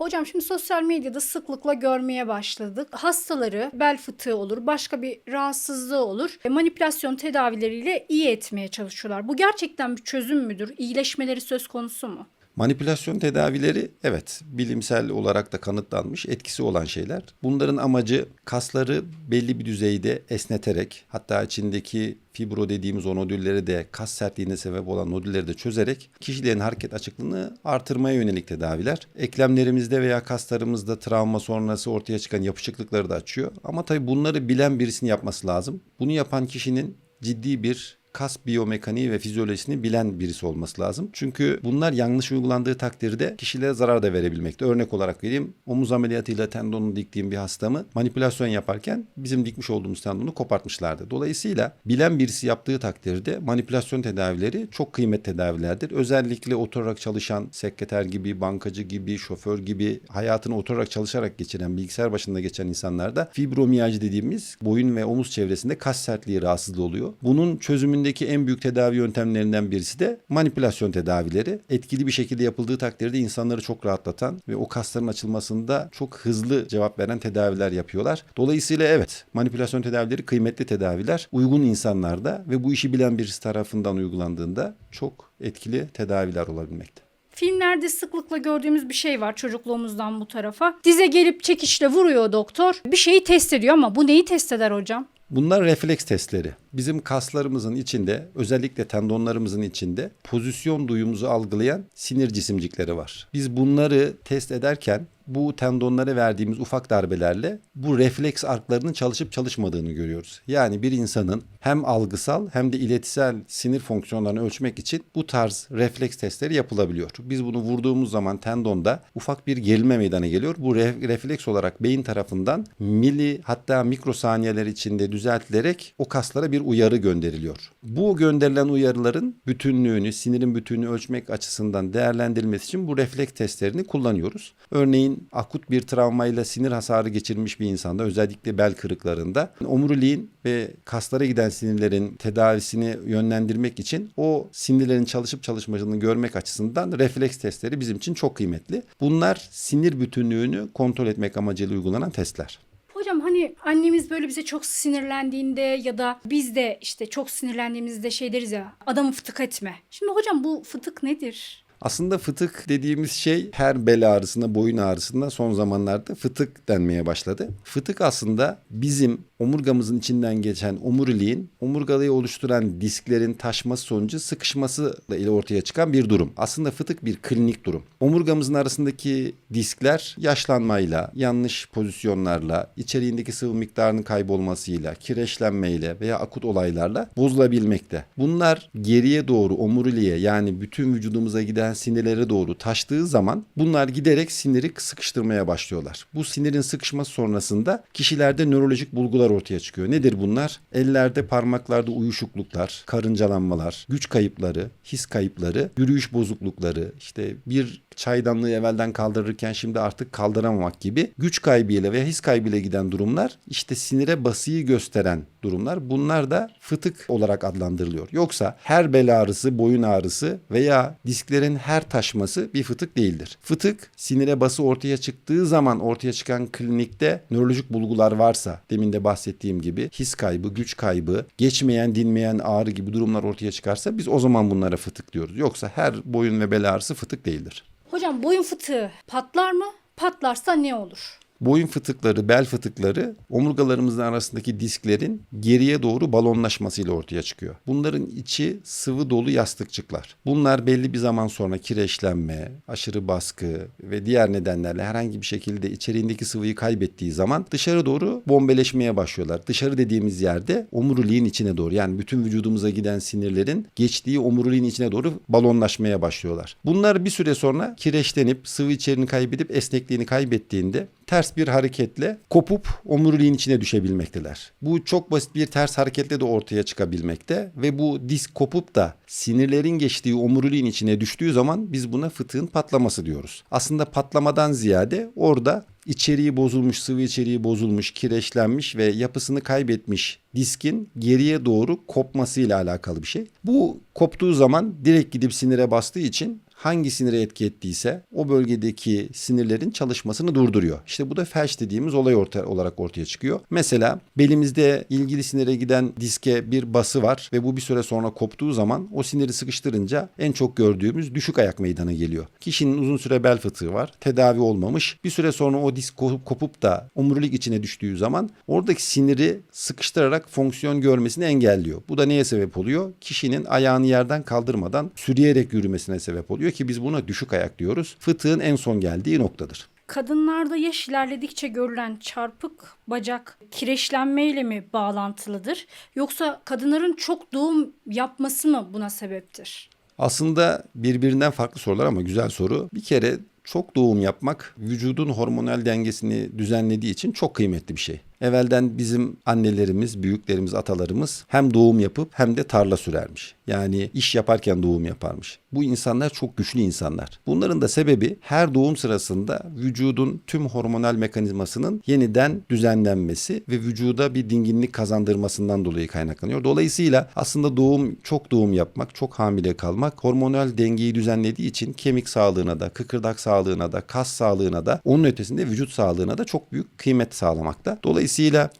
Hocam şimdi sosyal medyada sıklıkla görmeye başladık. Hastaları bel fıtığı olur, başka bir rahatsızlığı olur. E, manipülasyon tedavileriyle iyi etmeye çalışıyorlar. Bu gerçekten bir çözüm müdür? İyileşmeleri söz konusu mu? Manipülasyon tedavileri evet bilimsel olarak da kanıtlanmış etkisi olan şeyler. Bunların amacı kasları belli bir düzeyde esneterek hatta içindeki fibro dediğimiz o nodülleri de kas sertliğine sebep olan nodülleri de çözerek kişilerin hareket açıklığını artırmaya yönelik tedaviler. Eklemlerimizde veya kaslarımızda travma sonrası ortaya çıkan yapışıklıkları da açıyor. Ama tabii bunları bilen birisinin yapması lazım. Bunu yapan kişinin ciddi bir kas biyomekaniği ve fizyolojisini bilen birisi olması lazım. Çünkü bunlar yanlış uygulandığı takdirde kişilere zarar da verebilmekte. Örnek olarak vereyim. Omuz ameliyatıyla tendonunu diktiğim bir hastamı manipülasyon yaparken bizim dikmiş olduğumuz tendonu kopartmışlardı. Dolayısıyla bilen birisi yaptığı takdirde manipülasyon tedavileri çok kıymetli tedavilerdir. Özellikle oturarak çalışan sekreter gibi, bankacı gibi, şoför gibi hayatını oturarak çalışarak geçiren, bilgisayar başında geçen insanlarda fibromiyaj dediğimiz boyun ve omuz çevresinde kas sertliği rahatsızlığı oluyor. Bunun çözümündeki en büyük tedavi yöntemlerinden birisi de manipülasyon tedavileri. Etkili bir şekilde yapıldığı takdirde insanları çok rahatlatan ve o kasların açılmasında çok hızlı cevap veren tedaviler yapıyorlar. Dolayısıyla evet manipülasyon tedavileri kıymetli tedaviler. Uygun insanlarda ve bu işi bilen birisi tarafından uygulandığında çok etkili tedaviler olabilmekte. Filmlerde sıklıkla gördüğümüz bir şey var çocukluğumuzdan bu tarafa. Dize gelip çekişle vuruyor doktor. Bir şeyi test ediyor ama bu neyi test eder hocam? Bunlar refleks testleri. Bizim kaslarımızın içinde özellikle tendonlarımızın içinde pozisyon duyumuzu algılayan sinir cisimcikleri var. Biz bunları test ederken bu tendonlara verdiğimiz ufak darbelerle bu refleks arklarının çalışıp çalışmadığını görüyoruz. Yani bir insanın hem algısal hem de iletisel sinir fonksiyonlarını ölçmek için bu tarz refleks testleri yapılabiliyor. Biz bunu vurduğumuz zaman tendonda ufak bir gerilme meydana geliyor. Bu re- refleks olarak beyin tarafından mili hatta mikrosaniyeler içinde düzeltilerek o kaslara bir uyarı gönderiliyor. Bu gönderilen uyarıların bütünlüğünü, sinirin bütünlüğünü ölçmek açısından değerlendirilmesi için bu refleks testlerini kullanıyoruz. Örneğin akut bir travmayla sinir hasarı geçirmiş bir insanda özellikle bel kırıklarında omuriliğin ve kaslara giden sinirlerin tedavisini yönlendirmek için o sinirlerin çalışıp çalışmadığını görmek açısından refleks testleri bizim için çok kıymetli. Bunlar sinir bütünlüğünü kontrol etmek amacıyla uygulanan testler. Hocam hani annemiz böyle bize çok sinirlendiğinde ya da biz de işte çok sinirlendiğimizde şey deriz ya adamı fıtık etme. Şimdi hocam bu fıtık nedir? Aslında fıtık dediğimiz şey her bel ağrısında, boyun ağrısında son zamanlarda fıtık denmeye başladı. Fıtık aslında bizim omurgamızın içinden geçen omuriliğin omurgalayı oluşturan disklerin taşması sonucu sıkışması ile ortaya çıkan bir durum. Aslında fıtık bir klinik durum. Omurgamızın arasındaki diskler yaşlanmayla, yanlış pozisyonlarla, içeriğindeki sıvı miktarının kaybolmasıyla, kireçlenmeyle veya akut olaylarla bozulabilmekte. Bunlar geriye doğru omuriliğe yani bütün vücudumuza giden sinirlere doğru taştığı zaman bunlar giderek siniri sıkıştırmaya başlıyorlar. Bu sinirin sıkışması sonrasında kişilerde nörolojik bulgular ortaya çıkıyor. Nedir bunlar? Ellerde, parmaklarda uyuşukluklar, karıncalanmalar, güç kayıpları, his kayıpları, yürüyüş bozuklukları, işte bir çaydanlığı evvelden kaldırırken şimdi artık kaldıramamak gibi güç kaybıyla veya his kaybıyla giden durumlar işte sinire basıyı gösteren durumlar. Bunlar da fıtık olarak adlandırılıyor. Yoksa her bel ağrısı, boyun ağrısı veya disklerin her taşması bir fıtık değildir. Fıtık sinire bası ortaya çıktığı zaman ortaya çıkan klinikte nörolojik bulgular varsa demin de bahsettiğim gibi his kaybı, güç kaybı, geçmeyen, dinmeyen ağrı gibi durumlar ortaya çıkarsa biz o zaman bunlara fıtık diyoruz. Yoksa her boyun ve bel ağrısı fıtık değildir. Hocam boyun fıtığı patlar mı? Patlarsa ne olur? Boyun fıtıkları, bel fıtıkları omurgalarımızın arasındaki disklerin geriye doğru balonlaşmasıyla ortaya çıkıyor. Bunların içi sıvı dolu yastıkçıklar. Bunlar belli bir zaman sonra kireçlenme, aşırı baskı ve diğer nedenlerle herhangi bir şekilde içeriğindeki sıvıyı kaybettiği zaman dışarı doğru bombeleşmeye başlıyorlar. Dışarı dediğimiz yerde omuriliğin içine doğru yani bütün vücudumuza giden sinirlerin geçtiği omuriliğin içine doğru balonlaşmaya başlıyorlar. Bunlar bir süre sonra kireçlenip sıvı içeriğini kaybedip esnekliğini kaybettiğinde ters bir hareketle kopup omuriliğin içine düşebilmekteler. Bu çok basit bir ters hareketle de ortaya çıkabilmekte ve bu disk kopup da sinirlerin geçtiği omuriliğin içine düştüğü zaman biz buna fıtığın patlaması diyoruz. Aslında patlamadan ziyade orada içeriği bozulmuş, sıvı içeriği bozulmuş, kireçlenmiş ve yapısını kaybetmiş diskin geriye doğru kopmasıyla alakalı bir şey. Bu koptuğu zaman direkt gidip sinire bastığı için hangi sinire etki ettiyse o bölgedeki sinirlerin çalışmasını durduruyor. İşte bu da felç dediğimiz olay orta, olarak ortaya çıkıyor. Mesela belimizde ilgili sinire giden diske bir bası var ve bu bir süre sonra koptuğu zaman o siniri sıkıştırınca en çok gördüğümüz düşük ayak meydana geliyor. Kişinin uzun süre bel fıtığı var. Tedavi olmamış. Bir süre sonra o disk ko- kopup da omurilik içine düştüğü zaman oradaki siniri sıkıştırarak fonksiyon görmesini engelliyor. Bu da neye sebep oluyor? Kişinin ayağını yerden kaldırmadan sürüyerek yürümesine sebep oluyor ki biz buna düşük ayak diyoruz. Fıtığın en son geldiği noktadır. Kadınlarda yaş ilerledikçe görülen çarpık bacak kireçlenmeyle mi bağlantılıdır? Yoksa kadınların çok doğum yapması mı buna sebeptir? Aslında birbirinden farklı sorular ama güzel soru. Bir kere çok doğum yapmak vücudun hormonal dengesini düzenlediği için çok kıymetli bir şey. Evvelden bizim annelerimiz, büyüklerimiz, atalarımız hem doğum yapıp hem de tarla sürermiş. Yani iş yaparken doğum yaparmış. Bu insanlar çok güçlü insanlar. Bunların da sebebi her doğum sırasında vücudun tüm hormonal mekanizmasının yeniden düzenlenmesi ve vücuda bir dinginlik kazandırmasından dolayı kaynaklanıyor. Dolayısıyla aslında doğum, çok doğum yapmak, çok hamile kalmak hormonal dengeyi düzenlediği için kemik sağlığına da, kıkırdak sağlığına da, kas sağlığına da, onun ötesinde vücut sağlığına da çok büyük kıymet sağlamakta. Dolayısıyla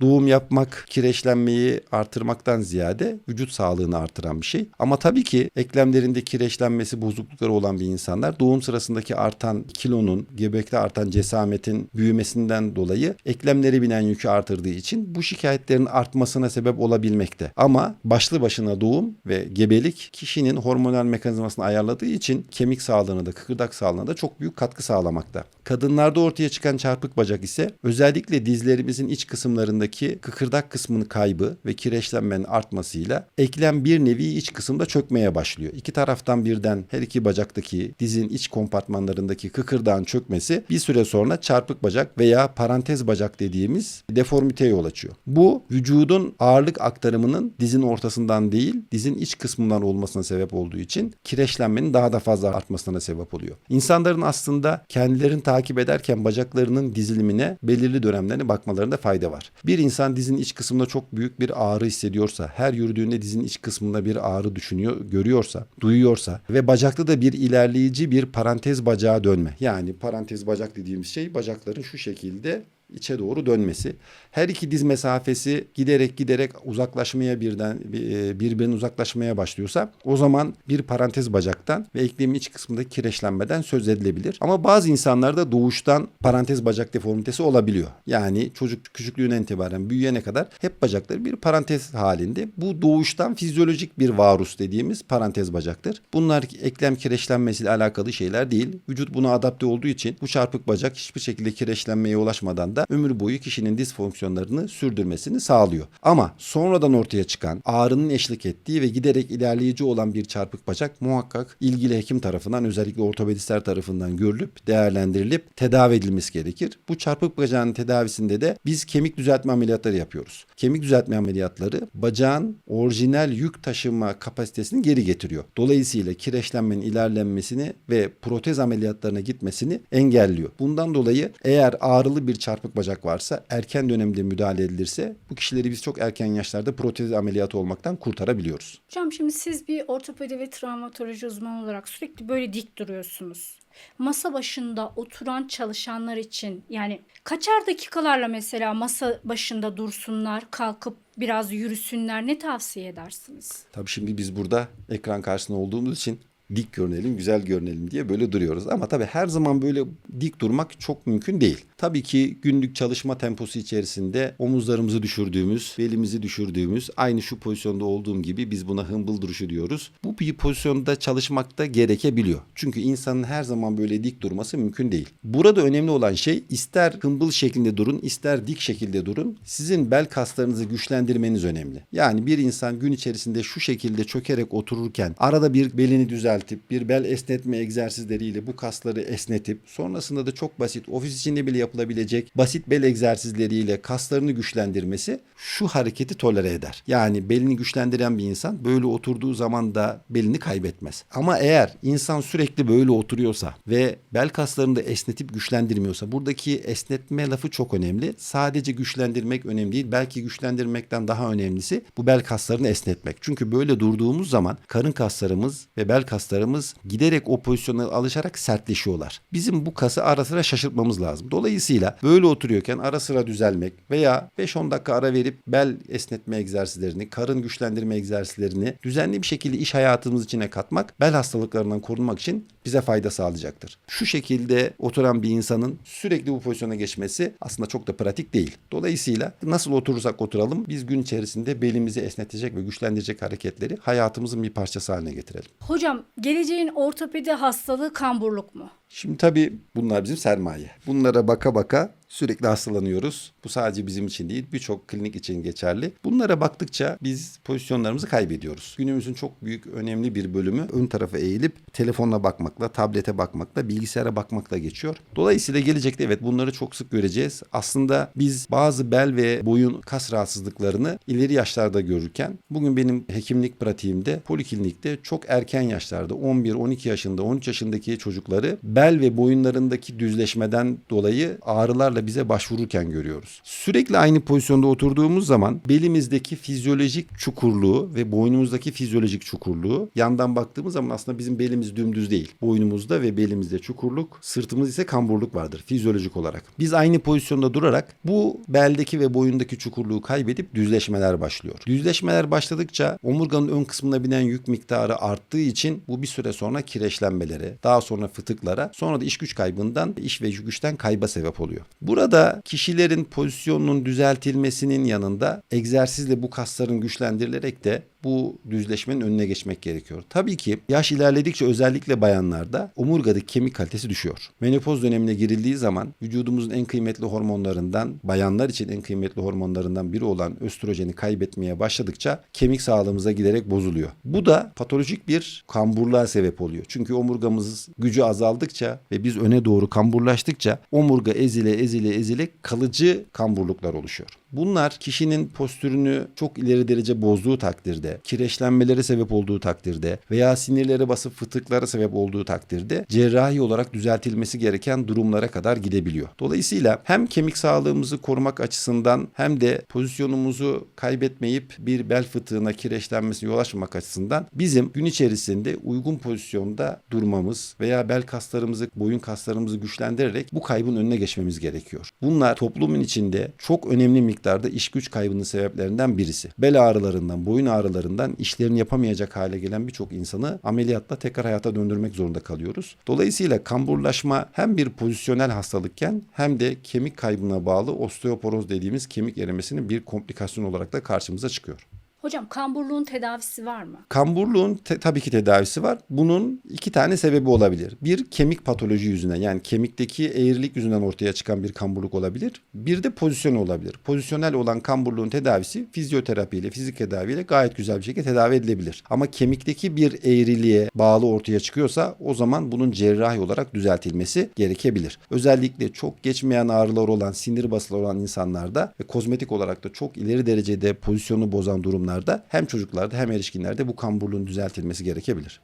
doğum yapmak kireçlenmeyi artırmaktan ziyade vücut sağlığını artıran bir şey. Ama tabii ki eklemlerinde kireçlenmesi bozuklukları olan bir insanlar doğum sırasındaki artan kilonun, gebekte artan cesametin büyümesinden dolayı eklemlere binen yükü artırdığı için bu şikayetlerin artmasına sebep olabilmekte. Ama başlı başına doğum ve gebelik kişinin hormonal mekanizmasını ayarladığı için kemik sağlığına da kıkırdak sağlığına da çok büyük katkı sağlamakta. Kadınlarda ortaya çıkan çarpık bacak ise özellikle dizlerimizin iç kısımlarındaki kıkırdak kısmının kaybı ve kireçlenmenin artmasıyla eklem bir nevi iç kısımda çökmeye başlıyor. İki taraftan birden her iki bacaktaki dizin iç kompartmanlarındaki kıkırdağın çökmesi bir süre sonra çarpık bacak veya parantez bacak dediğimiz deformiteye yol açıyor. Bu vücudun ağırlık aktarımının dizin ortasından değil dizin iç kısmından olmasına sebep olduğu için kireçlenmenin daha da fazla artmasına sebep oluyor. İnsanların aslında kendilerini takip ederken bacaklarının dizilimine belirli dönemlerine bakmalarında fayda var. Bir insan dizin iç kısmında çok büyük bir ağrı hissediyorsa, her yürüdüğünde dizin iç kısmında bir ağrı düşünüyor, görüyorsa, duyuyorsa ve bacakta da bir ilerleyici bir parantez bacağa dönme. Yani parantez bacak dediğimiz şey bacakların şu şekilde içe doğru dönmesi. Her iki diz mesafesi giderek giderek uzaklaşmaya birden bir- birbirine uzaklaşmaya başlıyorsa o zaman bir parantez bacaktan ve eklemin iç kısmındaki kireçlenmeden söz edilebilir. Ama bazı insanlarda doğuştan parantez bacak deformitesi olabiliyor. Yani çocuk küçüklüğüne itibaren büyüyene kadar hep bacakları bir parantez halinde. Bu doğuştan fizyolojik bir varus dediğimiz parantez bacaktır. Bunlar eklem kireçlenmesiyle alakalı şeyler değil. Vücut buna adapte olduğu için bu çarpık bacak hiçbir şekilde kireçlenmeye ulaşmadan da ömür boyu kişinin diz fonksiyonlarını sürdürmesini sağlıyor. Ama sonradan ortaya çıkan ağrının eşlik ettiği ve giderek ilerleyici olan bir çarpık bacak muhakkak ilgili hekim tarafından özellikle ortopedistler tarafından görülüp değerlendirilip tedavi edilmesi gerekir. Bu çarpık bacağın tedavisinde de biz kemik düzeltme ameliyatları yapıyoruz. Kemik düzeltme ameliyatları bacağın orijinal yük taşıma kapasitesini geri getiriyor. Dolayısıyla kireçlenmenin ilerlenmesini ve protez ameliyatlarına gitmesini engelliyor. Bundan dolayı eğer ağrılı bir çarpık bacak varsa erken dönemde müdahale edilirse bu kişileri biz çok erken yaşlarda protez ameliyatı olmaktan kurtarabiliyoruz. Hocam şimdi siz bir ortopedi ve travmatoloji uzmanı olarak sürekli böyle dik duruyorsunuz. Masa başında oturan çalışanlar için yani kaçar dakikalarla mesela masa başında dursunlar, kalkıp biraz yürüsünler ne tavsiye edersiniz? Tabii şimdi biz burada ekran karşısında olduğumuz için dik görünelim, güzel görünelim diye böyle duruyoruz. Ama tabii her zaman böyle dik durmak çok mümkün değil. Tabii ki günlük çalışma temposu içerisinde omuzlarımızı düşürdüğümüz, belimizi düşürdüğümüz, aynı şu pozisyonda olduğum gibi biz buna hımbıl duruşu diyoruz. Bu bir pozisyonda çalışmakta gerekebiliyor. Çünkü insanın her zaman böyle dik durması mümkün değil. Burada önemli olan şey ister hımbıl şeklinde durun, ister dik şekilde durun. Sizin bel kaslarınızı güçlendirmeniz önemli. Yani bir insan gün içerisinde şu şekilde çökerek otururken arada bir belini düzeltip bir bel esnetme egzersizleriyle bu kasları esnetip sonrasında da çok basit ofis içinde bile yapılabilecek basit bel egzersizleriyle kaslarını güçlendirmesi şu hareketi tolere eder. Yani belini güçlendiren bir insan böyle oturduğu zaman da belini kaybetmez. Ama eğer insan sürekli böyle oturuyorsa ve bel kaslarını da esnetip güçlendirmiyorsa buradaki esnetme lafı çok önemli. Sadece güçlendirmek önemli değil. Belki güçlendirmekten daha önemlisi bu bel kaslarını esnetmek. Çünkü böyle durduğumuz zaman karın kaslarımız ve bel kaslarımız giderek o pozisyona alışarak sertleşiyorlar. Bizim bu kası ara sıra şaşırtmamız lazım. Dolayısıyla böyle oturuyorken ara sıra düzelmek veya 5-10 dakika ara verip bel esnetme egzersizlerini, karın güçlendirme egzersizlerini düzenli bir şekilde iş hayatımız içine katmak bel hastalıklarından korunmak için bize fayda sağlayacaktır. Şu şekilde oturan bir insanın sürekli bu pozisyona geçmesi aslında çok da pratik değil. Dolayısıyla nasıl oturursak oturalım biz gün içerisinde belimizi esnetecek ve güçlendirecek hareketleri hayatımızın bir parçası haline getirelim. Hocam geleceğin ortopedi hastalığı kamburluk mu? Şimdi tabii bunlar bizim sermaye. Bunlara baka baka sürekli hastalanıyoruz. Bu sadece bizim için değil birçok klinik için geçerli. Bunlara baktıkça biz pozisyonlarımızı kaybediyoruz. Günümüzün çok büyük önemli bir bölümü ön tarafa eğilip telefonla bakmakla, tablete bakmakla, bilgisayara bakmakla geçiyor. Dolayısıyla gelecekte evet bunları çok sık göreceğiz. Aslında biz bazı bel ve boyun kas rahatsızlıklarını ileri yaşlarda görürken bugün benim hekimlik pratiğimde poliklinikte çok erken yaşlarda 11, 12 yaşında, 13 yaşındaki çocukları bel ve boyunlarındaki düzleşmeden dolayı ağrılarla bize başvururken görüyoruz. Sürekli aynı pozisyonda oturduğumuz zaman belimizdeki fizyolojik çukurluğu ve boynumuzdaki fizyolojik çukurluğu yandan baktığımız zaman aslında bizim belimiz dümdüz değil. Boynumuzda ve belimizde çukurluk, sırtımız ise kamburluk vardır fizyolojik olarak. Biz aynı pozisyonda durarak bu beldeki ve boyundaki çukurluğu kaybedip düzleşmeler başlıyor. Düzleşmeler başladıkça omurganın ön kısmına binen yük miktarı arttığı için bu bir süre sonra kireçlenmelere, daha sonra fıtıklara, sonra da iş güç kaybından, iş ve güçten kayba sebep oluyor. Burada kişilerin pozisyonunun düzeltilmesinin yanında egzersizle bu kasların güçlendirilerek de bu düzleşmenin önüne geçmek gerekiyor. Tabii ki yaş ilerledikçe özellikle bayanlarda omurgadaki kemik kalitesi düşüyor. Menopoz dönemine girildiği zaman vücudumuzun en kıymetli hormonlarından, bayanlar için en kıymetli hormonlarından biri olan östrojeni kaybetmeye başladıkça kemik sağlığımıza giderek bozuluyor. Bu da patolojik bir kamburluğa sebep oluyor. Çünkü omurgamız gücü azaldıkça ve biz öne doğru kamburlaştıkça omurga ezile ezile ezile kalıcı kamburluklar oluşuyor. Bunlar kişinin postürünü çok ileri derece bozduğu takdirde, kireçlenmelere sebep olduğu takdirde veya sinirlere basıp fıtıklara sebep olduğu takdirde cerrahi olarak düzeltilmesi gereken durumlara kadar gidebiliyor. Dolayısıyla hem kemik sağlığımızı korumak açısından hem de pozisyonumuzu kaybetmeyip bir bel fıtığına kireçlenmesine yol açmamak açısından bizim gün içerisinde uygun pozisyonda durmamız veya bel kaslarımızı, boyun kaslarımızı güçlendirerek bu kaybın önüne geçmemiz gerekiyor. Bunlar toplumun içinde çok önemli miktarda iş güç kaybının sebeplerinden birisi. Bel ağrılarından, boyun ağrılarından işlerini yapamayacak hale gelen birçok insanı ameliyatla tekrar hayata döndürmek zorunda kalıyoruz. Dolayısıyla kamburlaşma hem bir pozisyonel hastalıkken hem de kemik kaybına bağlı osteoporoz dediğimiz kemik erimesinin bir komplikasyon olarak da karşımıza çıkıyor. Hocam kamburluğun tedavisi var mı? Kamburluğun te- tabii ki tedavisi var. Bunun iki tane sebebi olabilir. Bir kemik patoloji yüzünden yani kemikteki eğrilik yüzünden ortaya çıkan bir kamburluk olabilir. Bir de pozisyon olabilir. Pozisyonel olan kamburluğun tedavisi fizyoterapiyle, fizik tedaviyle gayet güzel bir şekilde tedavi edilebilir. Ama kemikteki bir eğriliğe bağlı ortaya çıkıyorsa o zaman bunun cerrahi olarak düzeltilmesi gerekebilir. Özellikle çok geçmeyen ağrılar olan, sinir basılı olan insanlarda ve kozmetik olarak da çok ileri derecede pozisyonu bozan durumlarda hem çocuklarda hem erişkinlerde bu kamburluğun düzeltilmesi gerekebilir.